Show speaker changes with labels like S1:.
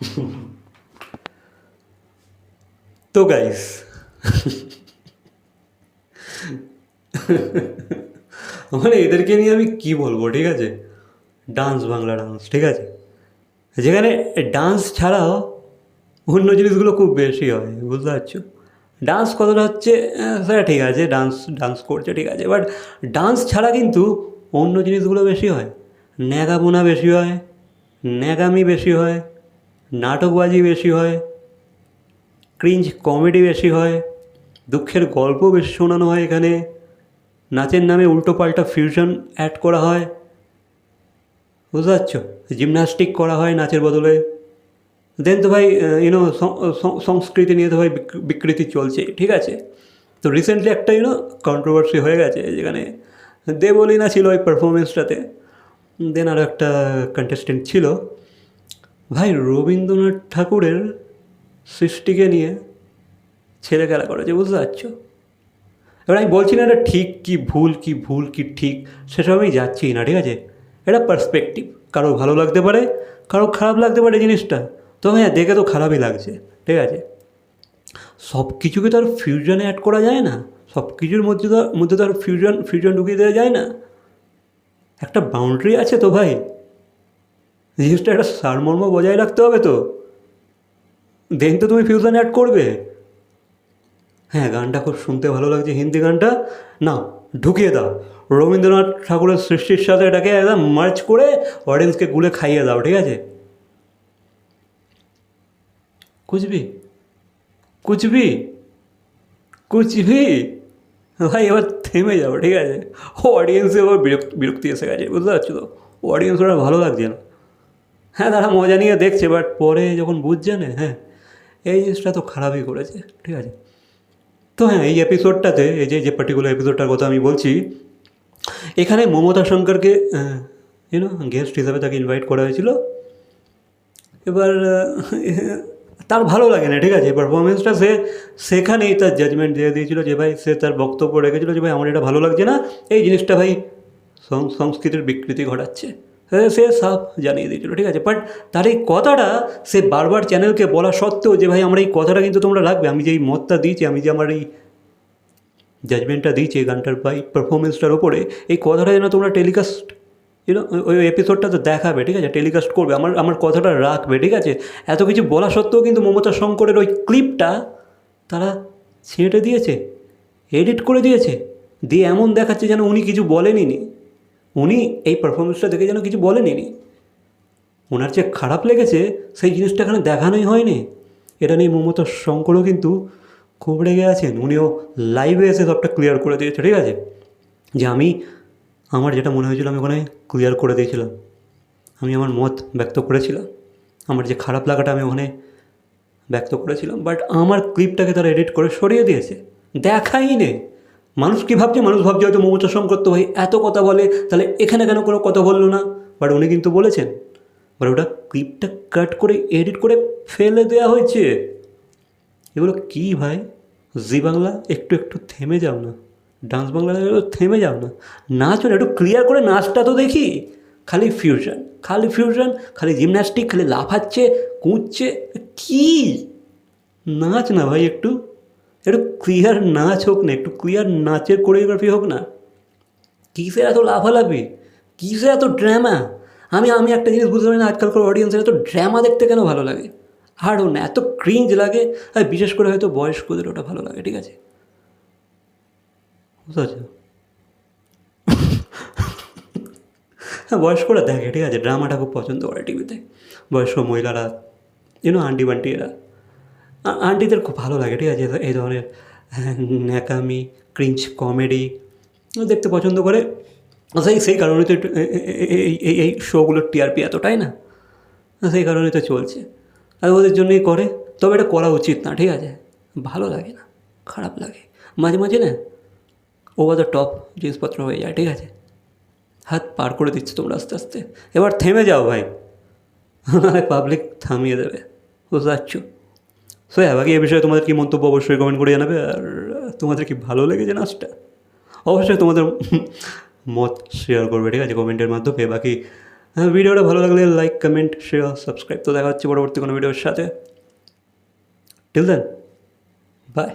S1: তো গাইস মানে এদেরকে নিয়ে আমি কি বলব, ঠিক আছে? ডান্স বাংলা ডান্স ঠিক আছে? যেখানে ডান্স ছাড়াও অন্য জিনিসগুলো খুব বেশি হয়, বুঝতে পারছ? ডান্স কতটা হচ্ছে সেটা ঠিক আছে ডান্স ডান্স করছে, ঠিক আছে বাট ডান্স ছাড়া কিন্তু অন্য জিনিসগুলো বেশি হয়। ন্যাগাবোনা বেশি হয় ন্যাগামি বেশি হয় নাটকবাজি বেশি হয় ক্রিঞ্জ কমেডি বেশি হয়, দুঃখের গল্প বেশি শোনানো হয় এখানে, নাচের নামে উল্টো পাল্টা ফিউশন অ্যাড করা হয়। বুঝতে পারছ? জিমন্যাস্টিক করা হয় নাচের বদলে। দেন তো ভাই ইউনো সংস্কৃতি নিয়ে তো ভাই বিক- বিকৃতি চলছে, ঠিক আছে? তো রিসেন্টলি একটা ইউনো কন্ট্রোভার্সি হয়ে গেছে যেখানে দেবলিনা ছিল ওই পারফরমেন্সটাতে দেন আরও একটা কন্টেস্টেন্ট ছিল। ভাই, রবীন্দ্রনাথ ঠাকুরের সৃষ্টিকে নিয়ে ছেলে খেলা করেছে, বুঝতে পারছ? এবার আমি বলছি না এটা ঠিক কি ভুল কি ভুল, কি ঠিক, সেসব আমি যাচ্ছি না, ঠিক আছে? এটা পার্সপেক্টিভ কারও ভালো লাগতে পারে, কারও খারাপ লাগতে পারে জিনিসটা। তো হ্যাঁ দেখে তো খারাপই লাগছে, ঠিক আছে? সব কিছুকে তো আর ফিউশনে অ্যাড করা যায় না, সব কিছুর মধ্যে তো মধ্যে তো আর ফিউশন ফিউশন ঢুকিয়ে দেওয়া যায় না। একটা বাউন্ডারি আছে তো ভাই? জিনিসটা একটা সারমর্ম বজায় রাখতে হবে তো। দেন তো তুমি ফিউশন অ্যাড করবে। হ্যাঁ গানটা খুব শুনতে ভালো লাগছে হিন্দি গানটা। না ঢুকিয়ে দাও। রবীন্দ্রনাথ ঠাকুরের সৃষ্টির সাথে এটাকে একদম মার্চ করে অডিয়েন্সকে গুলে খাইয়ে দাও, ঠিক আছে? কুচবি কুচবি কুচবি। ভাই, এবার থেমে যাও ঠিক আছে? ও অডিয়েন্সে এবার বিরক্তি বিরক্তি এসে গেছে, বুঝতে পারছ তো? অডিয়েন্স ওরা ভালো লাগছে না। হ্যাঁ তারা মজা নিয়ে দেখছে বাট পরে যখন বুঝছে না হ্যাঁ এই জিনিসটা তো খারাপই করেছে, ঠিক আছে। তো হ্যাঁ এই এপিসোডটাতে এই যে যে পার্টিকুলার এপিসোডটার কথা আমি বলছি, এখানে মমতা শঙ্করকে ইউনো গেস্ট হিসাবে তাকে ইনভাইট করা হয়েছিল। এবার তার ভালো লাগে না, ঠিক আছে পারফরমেন্সটা সে, সেখানেই তার জাজমেন্ট দিয়ে দিয়েছিল যে, ভাই, সে তার বক্তব্য রেখেছিল যে, ভাই, আমার এটা ভালো লাগছে না, এই জিনিসটা, ভাই সংস্কৃতির বিকৃতি ঘটাচ্ছে। সে সে সাফ জানিয়ে দিয়েছিল, ঠিক আছে? বাট তার এই কথাটা সে বারবার চ্যানেলকে বলা সত্ত্বেও যে, ভাই, আমার এই কথাটা কিন্তু তোমরা রাখবে। আমি যে এই মতটা দিয়েছি, আমি যে আমার এই জাজমেন্টটা দিয়েছি গানটার বা এই পারফরমেন্সটার ওপরে এই কথাটা যেন তোমরা টেলিকাস্ট ওই এপিসোডটা তো দেখাবে, ঠিক আছে? টেলিকাস্ট করবে, আমার আমার কথাটা রাখবে, ঠিক আছে? এত কিছু বলা সত্ত্বেও কিন্তু মমতা শঙ্করের ওই ক্লিপটা তারা ছেঁটে দিয়েছে এডিট করে দিয়েছে। দিয়ে এমন দেখাচ্ছে যেন উনি কিছু বলেনি উনি এই পারফরমেন্সটা দেখে যেন কিছু বলেনি ওনার যে খারাপ লেগেছে, সেই জিনিসটা এখানে দেখানোই হয়নি। এটা নিয়ে মমতা শঙ্করও কিন্তু খুব রেগে আছেন। উনিও লাইভে এসে সবটা ক্লিয়ার করে দিয়েছে, ঠিক আছে? যে আমি, আমার যেটা মনে হয়েছিল, আমি ওখানে ক্লিয়ার করে দিয়েছিলাম। আমি আমার মত ব্যক্ত করেছিলাম। আমার যে খারাপ লাগাটা আমি ওখানে ব্যক্ত করেছিলাম। বাট আমার ক্লিপটাকে তারা এডিট করে সরিয়ে দিয়েছে। দেখাই নে। মানুষ কী ভাবছে? মানুষ ভাবছে হয়তো মমতা শঙ্কর তো ভাই এত কথা বলে, তাহলে এখানে কেন কোনো কথা বলল না? বাট উনি কিন্তু বলেছেন। বাট ওটা ক্লিপটা কাট করে, এডিট করে ফেলে দেওয়া হয়েছে। এগুলো কী ভাই? জি বাংলা, একটু একটু থেমে যাও না। ডান্স বাংলা থেমে যাও না। নাচ না একটু ক্লিয়ার করে নাচটা তো দেখি। খালি ফিউশন খালি ফিউশন খালি জিমন্যাস্টিক খালি লাফাচ্ছে কুঁচছে কি? নাচ না ভাই, একটু। একটু ক্লিয়ার নাচ হোক না, একটু ক্লিয়ার নাচের কোরিওগ্রাফি হোক না কিসে এত লাফালাফি? কিসে এত ড্রামা আমি আমি একটা জিনিস বুঝতে পারি না, আজকালকার অডিয়েন্সের এত ড্রামা দেখতে কেন ভালো লাগে? আর না, এত ক্রিঞ্জ লাগে, আর বিশেষ করে হয়তো বয়স্কদের ওটা ভালো লাগে, ঠিক আছে? বুঝতে পারছ? হ্যাঁ বয়স্করা দেখে, ঠিক আছে? ড্রামাটা খুব পছন্দ করে টিভিতে বয়স্ক মহিলারা ইউনো আন্টি বান্টি এরা আন্টিদের খুব ভালো লাগে ঠিক আছে? এই- ধরনের হ্যাঁ, ন্যাকামি ক্রিঞ্চ কমেডি দেখতে পছন্দ করে। সেই সেই কারণে তো এই এই এই শোগুলোর টিআরপি এতটাই না? সেই কারণে তো চলছে। আর ওদের জন্যই করে তবে এটা করা উচিত না ঠিক আছে? ভালো লাগে না খারাপ লাগে। মাঝে মাঝে না ওভার দ্য টপ জিনিসপত্র হয়ে যায় ঠিক আছে? হাত পার করে দিচ্ছে তোমরা আস্তে আস্তে। এবার থেমে যাও ভাই। পাবলিক থামিয়ে দেবে। বুঝতে পারছ? সো হ্যাঁ বাকি এ বিষয়ে তোমাদের কি মন্তব্য অবশ্যই কমেন্ট করে জানাবে, আর তোমাদের কি ভালো লেগেছে নাচটা? অবশ্যই তোমাদের মত শেয়ার করবে, ঠিক আছে কমেন্টের মাধ্যমে। বাকি হ্যাঁ ভিডিওটা ভালো লাগলে লাইক কমেন্ট শেয়ার সাবস্ক্রাইব তো দেখা হচ্ছে পরবর্তী কোনো ভিডিওর সাথে। Till then by